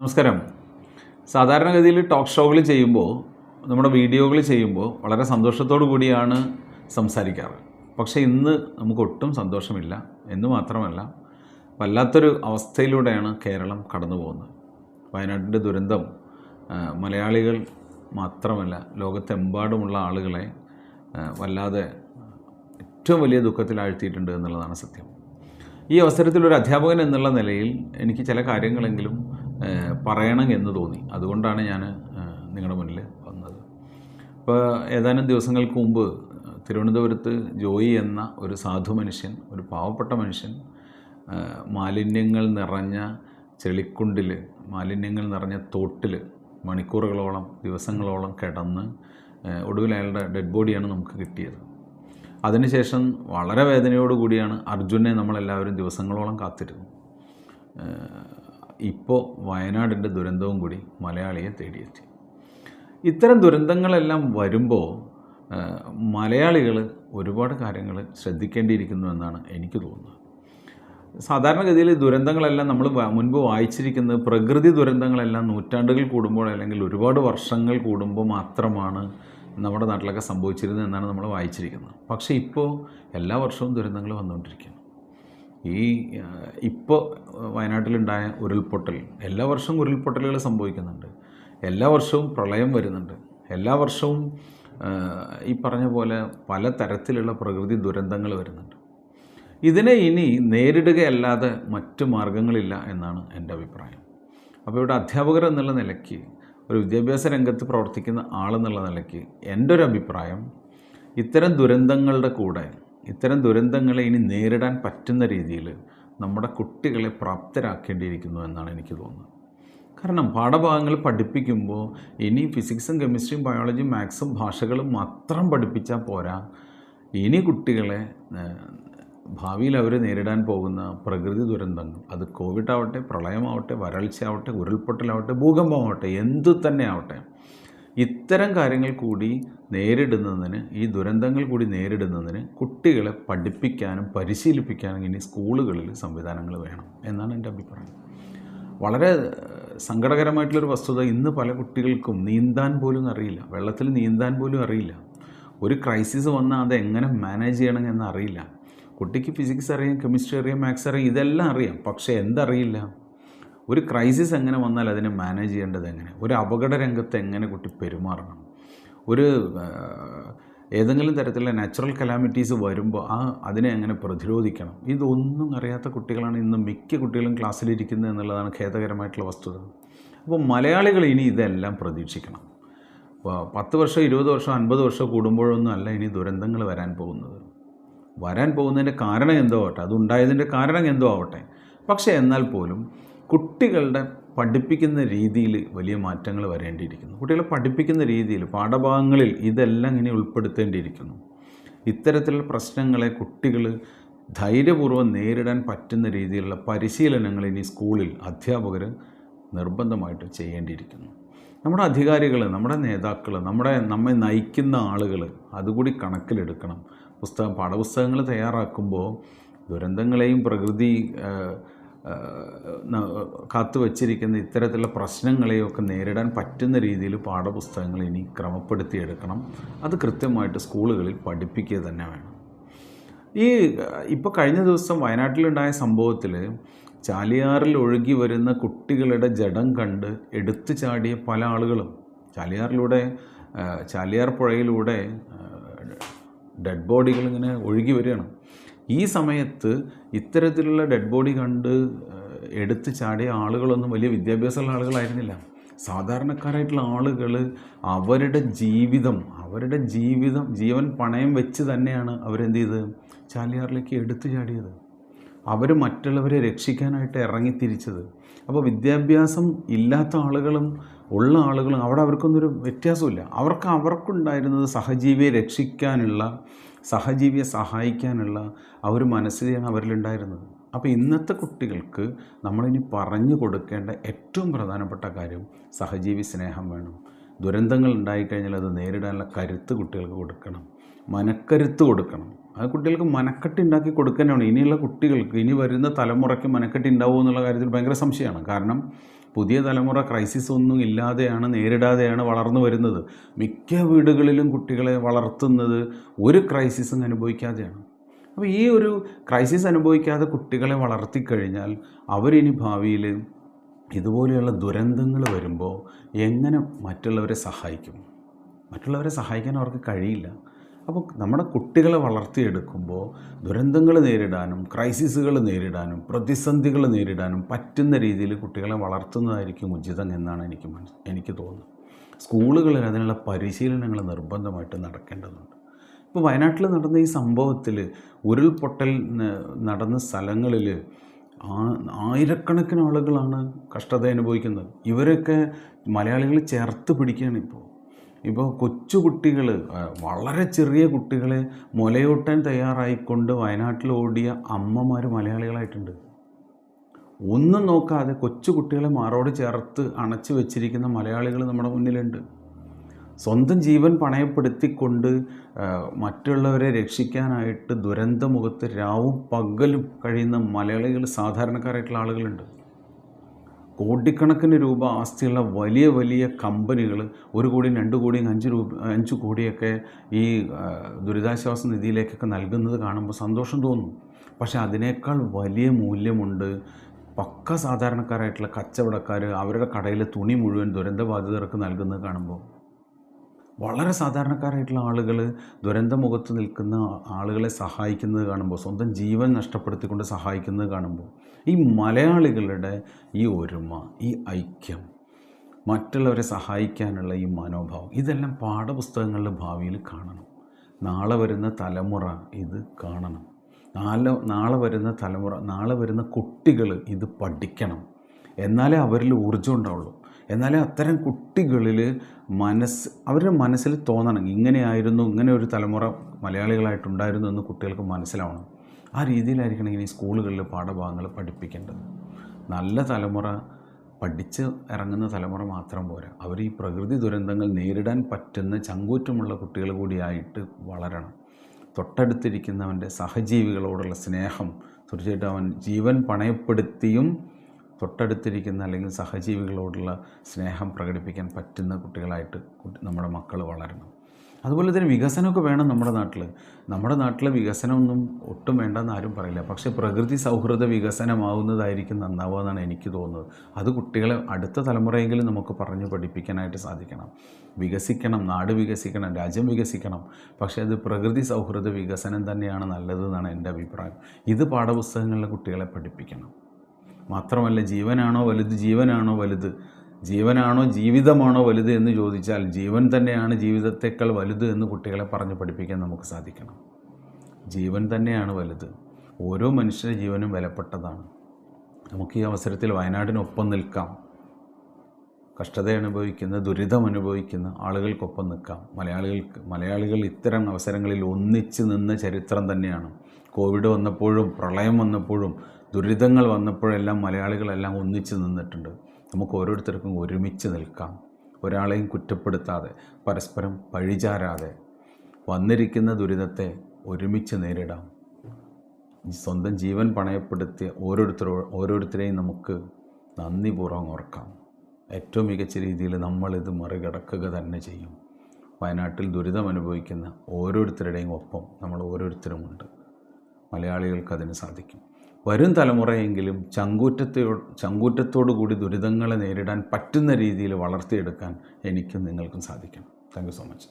നമസ്കാരം. സാധാരണഗതിയിൽ ടോക്ക് ഷോകൾ ചെയ്യുമ്പോൾ നമ്മുടെ വീഡിയോകൾ ചെയ്യുമ്പോൾ വളരെ സന്തോഷത്തോടു കൂടിയാണ് സംസാരിക്കാറ്. പക്ഷേ ഇന്ന് നമുക്ക് ഒട്ടും സന്തോഷമില്ല. എന്ന് മാത്രമല്ല വല്ലാത്തൊരു അവസ്ഥയിലൂടെയാണ് കേരളം കടന്നു പോകുന്നത് വയനാട്ടിന്റെ ദുരന്തം മലയാളികൾ മാത്രമല്ല ലോകത്തെമ്പാടുമുള്ള ആളുകളെ വല്ലാതെ ഏറ്റവും വലിയ ദുഃഖത്തിൽ ആഴ്ത്തിയിട്ടുണ്ട് എന്നുള്ളതാണ് സത്യം. ഈ അവസരത്തിൽ ഒരു അധ്യാപകൻ എന്നുള്ള നിലയിൽ എനിക്ക് ചില കാര്യങ്ങളെങ്കിലും പറയണം എന്ന് തോന്നി. അതുകൊണ്ടാണ് ഞാൻ നിങ്ങളുടെ മുന്നിൽ വന്നത്. ഇപ്പോൾ ഏതാനും ദിവസങ്ങൾക്ക് മുമ്പ് തിരുവനന്തപുരത്ത് ജോയി എന്ന ഒരു സാധു മനുഷ്യൻ ഒരു പാവപ്പെട്ട മനുഷ്യൻ മാലിന്യങ്ങൾ നിറഞ്ഞ ചെളിക്കുണ്ടിൽ മാലിന്യങ്ങൾ നിറഞ്ഞ തോട്ടിൽ മണിക്കൂറുകളോളം ദിവസങ്ങളോളം കിടന്ന് ഒടുവിൽ അയാളുടെ ഡെഡ് ബോഡിയാണ് നമുക്ക് കിട്ടിയത്. അതിനുശേഷം വളരെ വേദനയോടുകൂടിയാണ് അർജുനെ നമ്മളെല്ലാവരും ദിവസങ്ങളോളം കാത്തിരുന്നു ഇപ്പോൾ വയനാടിന്റെ ദുരന്തവും കൂടി മലയാളിയെ തേടിയെത്തി. ഇത്തരം ദുരന്തങ്ങളെല്ലാം വരുമ്പോൾ മലയാളികൾ ഒരുപാട് കാര്യങ്ങൾ ശ്രദ്ധിക്കേണ്ടിയിരിക്കുന്നു എന്നാണ് എനിക്ക് തോന്നുന്നത്. സാധാരണഗതിയിൽ ദുരന്തങ്ങളെല്ലാം നമ്മൾ മുൻപ് വായിച്ചിരിക്കുന്നത് പ്രകൃതി ദുരന്തങ്ങളെല്ലാം നൂറ്റാണ്ടുകൾ കൂടുമ്പോൾ അല്ലെങ്കിൽ ഒരുപാട് വർഷങ്ങൾ കൂടുമ്പോൾ മാത്രമാണ് നമ്മുടെ നാട്ടിലൊക്കെ സംഭവിച്ചിരുന്നത് എന്നാണ് നമ്മൾ വായിച്ചിരിക്കുന്നത്. പക്ഷേ ഇപ്പോൾ എല്ലാ വർഷവും ദുരന്തങ്ങൾ വന്നുകൊണ്ടിരിക്കുകയാണ് ഈ ഇപ്പോൾ വയനാട്ടിലുണ്ടായ ഉരുൾപൊട്ടൽ എല്ലാ വർഷവും ഉരുൾപൊട്ടലുകൾ സംഭവിക്കുന്നുണ്ട്. എല്ലാ വർഷവും പ്രളയം വരുന്നുണ്ട്. എല്ലാ വർഷവും ഈ പറഞ്ഞ പോലെ പല തരത്തിലുള്ള പ്രകൃതി ദുരന്തങ്ങൾ വരുന്നുണ്ട്. ഇതിനെ ഇനി നേരിടുകയല്ലാതെ മറ്റ് മാർഗങ്ങളില്ല എന്നാണ് എന്റെ അഭിപ്രായം. അപ്പോൾ ഇവിടെ അധ്യാപകർ എന്നുള്ള നിലയ്ക്ക് ഒരു വിദ്യാഭ്യാസ രംഗത്ത് പ്രവർത്തിക്കുന്ന ആളെന്നുള്ള നിലയ്ക്ക് എന്റെ ഒരു അഭിപ്രായം ഇത്തരം ദുരന്തങ്ങളുടെ കൂടെ ഇത്തരം ദുരന്തങ്ങളെ ഇനി നേരിടാൻ പറ്റുന്ന രീതിയിൽ നമ്മുടെ കുട്ടികളെ പ്രാപ്തരാക്കേണ്ടിയിരിക്കുന്നു എന്നാണ് എനിക്ക് തോന്നുന്നത്. കാരണം പാഠഭാഗങ്ങൾ പഠിപ്പിക്കുമ്പോൾ ഇനി ഫിസിക്സും കെമിസ്ട്രിയും ബയോളജിയും മാത്സും ഭാഷകളും മാത്രം പഠിപ്പിച്ചാൽ പോരാ. ഇനി കുട്ടികളെ ഭാവിയിൽ അവർ നേരിടാൻ പോകുന്ന പ്രകൃതി ദുരന്തങ്ങൾ അത് കോവിഡ് ആവട്ടെ പ്രളയമാവട്ടെ വരൾച്ചയാവട്ടെ ഉരുൾപൊട്ടലാവട്ടെ ഭൂകമ്പമാവട്ടെ എന്തു തന്നെ ആവട്ടെ ഇത്തരം കാര്യങ്ങൾ കൂടി നേരിടുന്നതിന് ഈ ദുരന്തങ്ങൾ കൂടി നേരിടുന്നതിന് കുട്ടികളെ പഠിപ്പിക്കാനും പരിശീലിപ്പിക്കാനും ഇനി സ്കൂളുകളിൽ സംവിധാനങ്ങൾ വേണം എന്നാണ് എന്റെ അഭിപ്രായം. വളരെ സങ്കടകരമായിട്ടുള്ളൊരു വസ്തുത ഇന്ന് പല കുട്ടികൾക്കും നീന്താൻ പോലും അറിയില്ല. വെള്ളത്തിൽ നീന്താൻ പോലും അറിയില്ല. ഒരു ക്രൈസിസ് വന്നാൽ അത് എങ്ങനെ മാനേജ് ചെയ്യണം എന്ന് അറിയില്ല. കുട്ടിക്ക് ഫിസിക്സ് അറിയാം കെമിസ്ട്രി അറിയാം മാത്സ് അറിയാം ഇതെല്ലാം അറിയാം. പക്ഷേ എന്തറിയില്ല? ഒരു ക്രൈസിസ് എങ്ങനെ വന്നാൽ അതിനെ മാനേജ് ചെയ്യേണ്ടത് എങ്ങനെ? ഒരു അപകട രംഗത്ത് എങ്ങനെ കുട്ടി പെരുമാറണം? ഒരു ഏതെങ്കിലും തരത്തിലുള്ള നാച്ചുറൽ കലാമിറ്റീസ് വരുമ്പോൾ ആ അതിനെ എങ്ങനെ പ്രതിരോധിക്കണം? ഇതൊന്നും അറിയാത്ത കുട്ടികളാണ് ഇന്ന് മിക്ക കുട്ടികളും ക്ലാസ്സിലിരിക്കുന്നത് എന്നുള്ളതാണ് ഖേദകരമായിട്ടുള്ള വസ്തുത. അപ്പോൾ മലയാളികൾ ഇനി ഇതെല്ലാം പ്രതീക്ഷിക്കണം. പത്ത് വർഷം ഇരുപത് വർഷം അൻപത് വർഷം കൂടുമ്പോഴൊന്നും അല്ല ഇനി ദുരന്തങ്ങൾ വരാൻ പോകുന്നത്. വരാൻ പോകുന്നതിന്റെ കാരണം എന്തോ ആവട്ടെ അതുണ്ടായതിന്റെ കാരണം എന്തോ ആവട്ടെ. പക്ഷേ എന്നാൽ പോലും കുട്ടികളുടെ പഠിപ്പിക്കുന്ന രീതിയിൽ വലിയ മാറ്റങ്ങൾ വരേണ്ടിയിരിക്കുന്നു. കുട്ടികളെ പഠിപ്പിക്കുന്ന രീതിയിൽ പാഠഭാഗങ്ങളിൽ ഇതെല്ലാം ഇനി ഉൾപ്പെടുത്തേണ്ടിയിരിക്കുന്നു. ഇത്തരത്തിലുള്ള പ്രശ്നങ്ങളെ കുട്ടികൾ ധൈര്യപൂർവം നേരിടാൻ പറ്റുന്ന രീതിയിലുള്ള പരിശീലനങ്ങൾ ഇനി സ്കൂളിൽ അധ്യാപകർ നിർബന്ധമായിട്ട് ചെയ്യേണ്ടിയിരിക്കുന്നു. നമ്മുടെ അധികാരികൾ നമ്മുടെ നേതാക്കൾ നമ്മുടെ നമ്മെ നയിക്കുന്ന ആളുകൾ അതുകൂടി കണക്കിലെടുക്കണം. പുസ്തകം പാഠപുസ്തകങ്ങൾ തയ്യാറാക്കുമ്പോൾ ദുരന്തങ്ങളെയും പ്രകൃതി കാത്തു വച്ചിരിക്കുന്ന ഇത്തരത്തിലുള്ള പ്രശ്നങ്ങളെയൊക്കെ നേരിടാൻ പറ്റുന്ന രീതിയിൽ പാഠപുസ്തകങ്ങൾ ഇനി ക്രമപ്പെടുത്തിയെടുക്കണം. അത് കൃത്യമായിട്ട് സ്കൂളുകളിൽ പഠിപ്പിക്കുക തന്നെ വേണം. ഈ ഇപ്പോൾ കഴിഞ്ഞ ദിവസം വയനാട്ടിലുണ്ടായ സംഭവത്തിൽ ചാലിയാറിൽ ഒഴുകി വരുന്ന കുട്ടികളുടെ ജഡം കണ്ട് എടുത്തു ചാടിയ പല ആളുകളും ചാലിയാറിലൂടെ ചാലിയാർ പുഴയിലൂടെ ഡെഡ് ബോഡികൾ ഇങ്ങനെ ഒഴുകി വരികയാണ്. ഈ സമയത്ത് ഇത്തരത്തിലുള്ള ഡെഡ് ബോഡി കണ്ട് എടുത്തു ചാടിയ ആളുകളൊന്നും വലിയ വിദ്യാഭ്യാസമുള്ള ആളുകളായിരുന്നില്ല. സാധാരണക്കാരായിട്ടുള്ള ആളുകൾ അവരുടെ ജീവിതം അവരുടെ ജീവിതം ജീവൻ പണയം വെച്ച് തന്നെയാണ് അവരെന്ത് ചെയ്ത് ചാലിയാറിലേക്ക് എടുത്തു ചാടിയത്. അവർ മറ്റുള്ളവരെ രക്ഷിക്കാനായിട്ട് ഇറങ്ങിത്തിരിച്ചത് അപ്പോൾ വിദ്യാഭ്യാസം ഇല്ലാത്ത ആളുകളും ഉള്ള ആളുകളും അവിടെ അവർക്കൊന്നൊരു വ്യത്യാസമില്ല അവർക്ക് അവർക്കുണ്ടായിരുന്നത് സഹജീവിയെ രക്ഷിക്കാനുള്ള സഹജീവിയെ സഹായിക്കാനുള്ള ആ ഒരു മനസ്സിലാണ് അവരിലുണ്ടായിരുന്നത്. അപ്പോൾ ഇന്നത്തെ കുട്ടികൾക്ക് നമ്മളിനി പറഞ്ഞു കൊടുക്കേണ്ട ഏറ്റവും പ്രധാനപ്പെട്ട കാര്യം സഹജീവി സ്നേഹം വേണം. ദുരന്തങ്ങൾ ഉണ്ടായിക്കഴിഞ്ഞാൽ അത് നേരിടാനുള്ള കരുത്ത് കുട്ടികൾക്ക് കൊടുക്കണം. മനക്കരുത്ത് കൊടുക്കണം. അത് കുട്ടികൾക്ക് മനക്കെട്ട് ഉണ്ടാക്കി കൊടുക്കാനാണ് ഇനിയുള്ള കുട്ടികൾക്ക് ഇനി വരുന്ന തലമുറയ്ക്ക് മനക്കെട്ട് ഉണ്ടാവുമോ എന്നുള്ള കാര്യത്തിൽ ഭയങ്കര സംശയമാണ്. കാരണം പുതിയ തലമുറ ക്രൈസിസ് ഒന്നും ഇല്ലാതെയാണ് നേരിടാതെയാണ് വളർന്നു വരുന്നത്. മിക്ക വീടുകളിലും കുട്ടികളെ വളർത്തുന്നത് ഒരു ക്രൈസിസും അനുഭവിക്കാതെയാണ്. അപ്പോൾ ഈ ഒരു ക്രൈസിസ് അനുഭവിക്കാതെ കുട്ടികളെ വളർത്തിക്കഴിഞ്ഞാൽ അവരിനി ഭാവിയിൽ ഇതുപോലെയുള്ള ദുരന്തങ്ങൾ വരുമ്പോൾ എങ്ങനെ മറ്റുള്ളവരെ സഹായിക്കും? മറ്റുള്ളവരെ സഹായിക്കാൻ അവർക്ക് കഴിയില്ല. അപ്പോൾ നമ്മുടെ കുട്ടികളെ വളർത്തിയെടുക്കുമ്പോൾ ദുരന്തങ്ങൾ നേരിടാനും ക്രൈസിസുകൾ നേരിടാനും പ്രതിസന്ധികൾ നേരിടാനും പറ്റുന്ന രീതിയിൽ കുട്ടികളെ വളർത്തുന്നതായിരിക്കും ഉചിതം എന്നാണ് എനിക്ക് മനസ് എനിക്ക് തോന്നുന്നത്. സ്കൂളുകളിൽ അതിനുള്ള പരിശീലനങ്ങൾ നിർബന്ധമായിട്ട് നടക്കേണ്ടതുണ്ട്. ഇപ്പോൾ വയനാട്ടിൽ നടന്ന ഈ സംഭവത്തിൽ ഉരുൾപൊട്ടൽ നടന്ന സ്ഥലങ്ങളിൽ ആയിരക്കണക്കിന് ആളുകളാണ് കഷ്ടത അനുഭവിക്കുന്നത്. ഇവരൊക്കെ മലയാളികൾ ചേർത്ത് പിടിക്കുകയാണ് ഇപ്പോൾ. ഇപ്പോൾ കൊച്ചുകുട്ടികൾ വളരെ ചെറിയ കുട്ടികൾ മുലയൂട്ടാൻ തയ്യാറായിക്കൊണ്ട് വയനാട്ടിൽ ഓടിയ അമ്മമാർ മലയാളികളായിട്ടുണ്ട്. ഒന്നും നോക്കാതെ കൊച്ചുകുട്ടികളെ മാറോട് ചേർത്ത് അണച്ചു വെച്ചിരിക്കുന്ന മലയാളികൾ നമ്മുടെ മുന്നിലുണ്ട്. സ്വന്തം ജീവൻ പണയപ്പെടുത്തിക്കൊണ്ട് മറ്റുള്ളവരെ രക്ഷിക്കാനായിട്ട് ദുരന്തമുഖത്ത് രാവും പകലും കഴിയുന്ന മലയാളികൾ സാധാരണക്കാരായിട്ടുള്ള ആളുകളുണ്ട്. കോടിക്കണക്കിന് രൂപ ആസ്തിയുള്ള വലിയ വലിയ കമ്പനികൾ ഒരു കോടിയും രണ്ട് കോടിയും അഞ്ച് രൂപ അഞ്ച് കോടിയൊക്കെ ഈ ദുരിതാശ്വാസ നിധിയിലേക്കൊക്കെ നൽകുന്നത് കാണുമ്പോൾ സന്തോഷം തോന്നും. പക്ഷേ അതിനേക്കാൾ വലിയ മൂല്യമുണ്ട് പക്ക സാധാരണക്കാരായിട്ടുള്ള കച്ചവടക്കാർ അവരുടെ കടയിലെ തുണി മുഴുവൻ ദുരന്തബാധിതർക്ക് നൽകുന്നത് കാണുമ്പോൾ വളരെ സാധാരണക്കാരായിട്ടുള്ള ആളുകൾ ദുരന്തമുഖത്ത് നിൽക്കുന്ന ആളുകളെ സഹായിക്കുന്നത് കാണുമ്പോൾ സ്വന്തം ജീവൻ നഷ്ടപ്പെടുത്തിക്കൊണ്ട് സഹായിക്കുന്നത് കാണുമ്പോൾ ഈ മലയാളികളുടെ ഈ ഒരുമ ഈ ഐക്യം മറ്റുള്ളവരെ സഹായിക്കാനുള്ള ഈ മനോഭാവം ഇതെല്ലാം പാഠപുസ്തകങ്ങളിൽ ഭാവിയിൽ കാണണം. നാളെ വരുന്ന തലമുറ ഇത് കാണണം. നാളെ നാളെ വരുന്ന തലമുറ നാളെ വരുന്ന കുട്ടികൾ ഇത് പഠിക്കണം. എന്നാലേ അവരിൽ ഊർജം ഉണ്ടാവുള്ളൂ. എന്നാലേ അത്തരം കുട്ടികളിൽ മനസ്സ് അവരുടെ മനസ്സിൽ തോന്നണം. ഇങ്ങനെയായിരുന്നു ഇങ്ങനെ ഒരു തലമുറ മലയാളികളായിട്ടുണ്ടായിരുന്നു എന്ന് കുട്ടികൾക്ക് മനസ്സിലാവണം. ആ രീതിയിലായിരിക്കണം ഇനി സ്കൂളുകളിൽ പാഠഭാഗങ്ങൾ പഠിപ്പിക്കേണ്ടത്. നല്ല തലമുറ പഠിച്ച് ഇറങ്ങുന്ന തലമുറ മാത്രം പോരാ. അവർ ഈ പ്രകൃതി ദുരന്തങ്ങൾ നേരിടാൻ പറ്റുന്ന ചങ്കൂറ്റമുള്ള കുട്ടികൾ കൂടിയായിട്ട് വളരണം. തൊട്ടടുത്തിരിക്കുന്നവന്റെ സഹജീവികളോടുള്ള സ്നേഹം തീർച്ചയായിട്ടും അവൻ ജീവൻ പണയപ്പെടുത്തിയും തൊട്ടടുത്തിരിക്കുന്ന അല്ലെങ്കിൽ സഹജീവികളോടുള്ള സ്നേഹം പ്രകടിപ്പിക്കാൻ പറ്റുന്ന കുട്ടികളായിട്ട് കുട്ടി- നമ്മുടെ മക്കൾ വളരണം. അതുപോലെ തന്നെ വികസനമൊക്കെ വേണം നമ്മുടെ നാട്ടിൽ നമ്മുടെ നാട്ടിലെ വികസനമൊന്നും ഒട്ടും വേണ്ടെന്ന് ആരും പറയില്ല. പക്ഷേ പ്രകൃതി സൗഹൃദ വികസനമാവുന്നതായിരിക്കും നന്നാവുക എന്നാണ് എനിക്ക് തോന്നുന്നത്. അത് കുട്ടികളെ അടുത്ത തലമുറയെങ്കിലും നമുക്ക് പറഞ്ഞു പഠിപ്പിക്കാനായിട്ട് സാധിക്കണം. വികസിക്കണം നാട് വികസിക്കണം രാജ്യം വികസിക്കണം. പക്ഷേ അത് പ്രകൃതി സൗഹൃദ വികസനം തന്നെയാണ് നല്ലതെന്നാണ് എന്റെ അഭിപ്രായം. ഇത് പാഠപുസ്തകങ്ങളിലെ കുട്ടികളെ പഠിപ്പിക്കണം. മാത്രമല്ല ജീവനാണോ വലുത് ജീവനാണോ വലുത്? ജീവനാണോ ജീവിതമാണോ വലുത് എന്ന് ചോദിച്ചാൽ ജീവൻ തന്നെയാണ് ജീവിതത്തേക്കാൾ വലുത് എന്ന് കുട്ടികളെ പറഞ്ഞ് പഠിപ്പിക്കാൻ നമുക്ക് സാധിക്കണം. ജീവൻ തന്നെയാണ് വലുത്. ഓരോ മനുഷ്യരുടെ ജീവനും വിലപ്പെട്ടതാണ്. നമുക്ക് ഈ അവസരത്തിൽ വയനാടിനൊപ്പം നിൽക്കാം. കഷ്ടത അനുഭവിക്കുന്ന ദുരിതം അനുഭവിക്കുന്ന ആളുകൾക്കൊപ്പം നിൽക്കാം. മലയാളികൾക്ക് മലയാളികൾ ഇത്തരം അവസരങ്ങളിൽ ഒന്നിച്ച് നിന്ന ചരിത്രം തന്നെയാണ്. കോവിഡ് വന്നപ്പോഴും പ്രളയം വന്നപ്പോഴും ദുരിതങ്ങൾ വന്നപ്പോഴെല്ലാം മലയാളികളെല്ലാം ഒന്നിച്ച് നിന്നിട്ടുണ്ട്. നമുക്ക് ഓരോരുത്തർക്കും ഒരുമിച്ച് നിൽക്കാം. ഒരാളെയും കുറ്റപ്പെടുത്താതെ പരസ്പരം പഴിചാരാതെ വന്നിരിക്കുന്ന ദുരിതത്തെ ഒരുമിച്ച് നേരിടാം. സ്വന്തം ജീവൻ പണയപ്പെടുത്തിയ ഓരോരുത്തരോ ഓരോരുത്തരെയും നമുക്ക് നന്ദിപൂർവം ഓർക്കാം. ഏറ്റവും മികച്ച രീതിയിൽ നമ്മളിത് മറികടക്കുക തന്നെ ചെയ്യും. വയനാട്ടിൽ ദുരിതം അനുഭവിക്കുന്ന ഓരോരുത്തരുടെയും ഒപ്പം നമ്മൾ ഓരോരുത്തരുമുണ്ട്. മലയാളികൾക്ക് അതിന് സാധിക്കും. വരും തലമുറയെങ്കിലും ചങ്കൂറ്റത്തോ ചങ്കൂറ്റത്തോടു കൂടി ദുരിതങ്ങളെ നേരിടാൻ പറ്റുന്ന രീതിയിൽ വളർത്തിയെടുക്കാൻ എനിക്കും നിങ്ങൾക്കും സാധിക്കണം. Thank you so much.